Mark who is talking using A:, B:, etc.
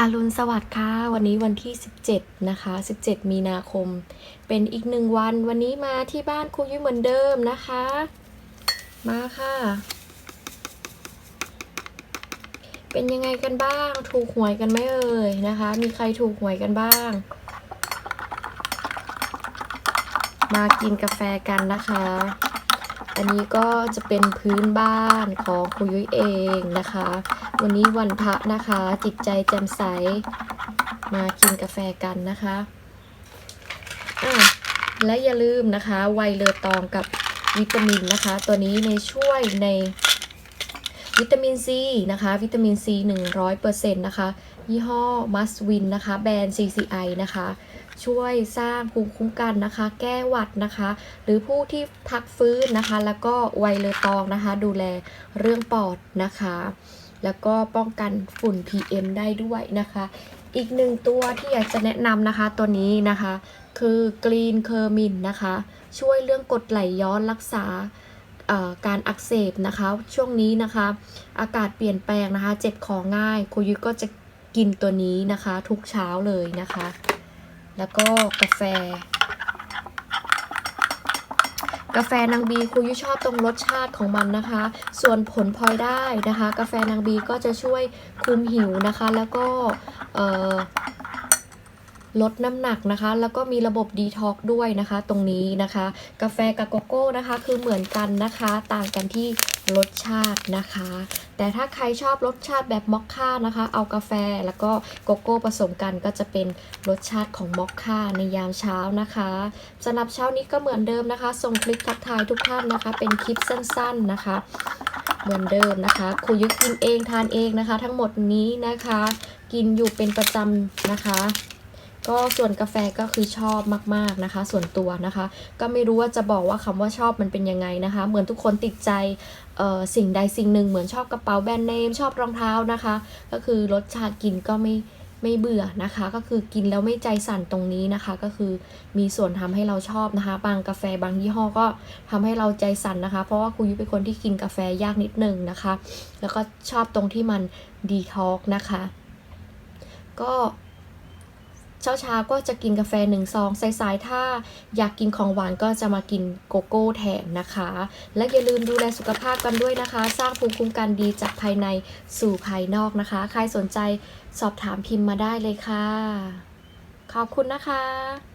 A: อรุณสวัสดิ์ค่ะ วันนี้วันที่ 17 นะคะ 17 มีนาคม เป็นอีกหนึ่งวัน วันนี้มาที่บ้านครูยุ้ยเหมือนเดิมนะคะ มาค่ะ เป็นยังไงกันบ้าง ถูกหวยกันไหมเอ่ยนะคะ มีใครถูกหวยกันบ้าง มากินกาแฟกันนะคะ อันนี้ก็จะเป็นพื้นบ้านของครูยุ้ยเองนะคะ วันนี้วันพระนะคะ จิตใจแจ่มใส มากินกาแฟกันนะคะอะและอย่าลืมนะคะไวเลอตองกับวิตามินนะคะ ตัวนี้ในช่วยในวิตามินซีนะคะ วิตามินซี100%นะคะ ยี่ห้อ Must Win นะคะ แบรนด์ CCI นะคะ ช่วยสร้างภูมิคุ้มกันนะคะ แก้หวัดนะคะ หรือผู้ที่พักฟื้นนะคะ แล้วก็ไวเลอตองนะคะ ดูแลเรื่องปอดนะคะ แล้วก็ป้องกันฝุ่น PM ได้ด้วยนะคะ อีกหนึ่งตัวที่อยากจะแนะนำนะคะตัวนี้นะคะ คือกรีนเคอร์มินนะคะ ช่วยเรื่องกดไหลย้อนรักษาการอักเสบนะคะ ช่วงนี้นะคะ อากาศเปลี่ยนแปลงนะคะ เจ็บคอง่ายครูยุ้ยก็จะ กินตัวนี้นะคะ ทุกเช้าเลยนะคะ แล้วก็กาแฟ กาแฟนางบีครูยุ้ยชอบตรงรสชาติของมันนะคะ ส่วนผลพลอยได้นะคะ กาแฟนางบีก็จะช่วยคุมหิวนะคะ แล้วก็เลดน้ำหนักนะคะ แล้วก็มีระบบดีท็อกด้วยนะคะ ตรงนี้นะคะ กาแฟกับโกโก้นะคะ คือเหมือนกันนะคะ ต่างกันที่รสชาตินะคะ แต่ถ้าใครชอบรสชาติแบบมอคค่านะคะ เอากาแฟแล้วก็โกโก้ผสมกันก็จะเป็นรสชาติของมอคค่าในยามเช้านะคะสำหรับเช้านี้ก็เหมือนเดิมนะคะ ส่งคลิปทักทายทุกท่านนะคะ เป็นคลิปสั้นๆนะคะ เหมือนเดิมนะคะครูยุกินเองทานเองนะคะ ทั้งหมดนี้นะคะ กินอยู่เป็นประจำนะคะ ก็ส่วนกาแฟก็คือชอบมากๆนะคะ ส่วนตัวนะคะ ก็ไม่รู้ว่าจะบอกว่าคำว่าชอบมันเป็นยังไงนะคะ เหมือนทุกคนติดใจสิ่งใดสิ่งหนึ่ง เหมือนชอบกระเป๋าแบรนด์เนมชอบรองเท้านะคะ ก็คือรสชาติกินก็ไม่ไม่เบื่อนะคะ ก็คือกินแล้วไม่ใจสั่นตรงนี้นะคะ ก็คือมีส่วนทำให้เราชอบนะคะ บางกาแฟบางยี่ห้อก็ทำให้เราใจสั่นนะคะ เพราะว่าครูยุ้ยเป็นคนที่กินกาแฟยากนิดนึงนะคะ แล้วก็ชอบตรงที่มันดีท็อกนะคะ ก็ เช้าเช้าก็จะกินกาแฟหนึ่งซองสายๆถ้าอยากกินของหวานก็จะมากินโกโก้แทนนะคะ และอย่าลืมดูแลสุขภาพกันด้วยนะคะ สร้างภูมิคุ้มกันดีจากภายในสู่ภายนอกนะคะ ใครสนใจสอบถามพิมพ์มาได้เลยค่ะ ขอบคุณนะคะ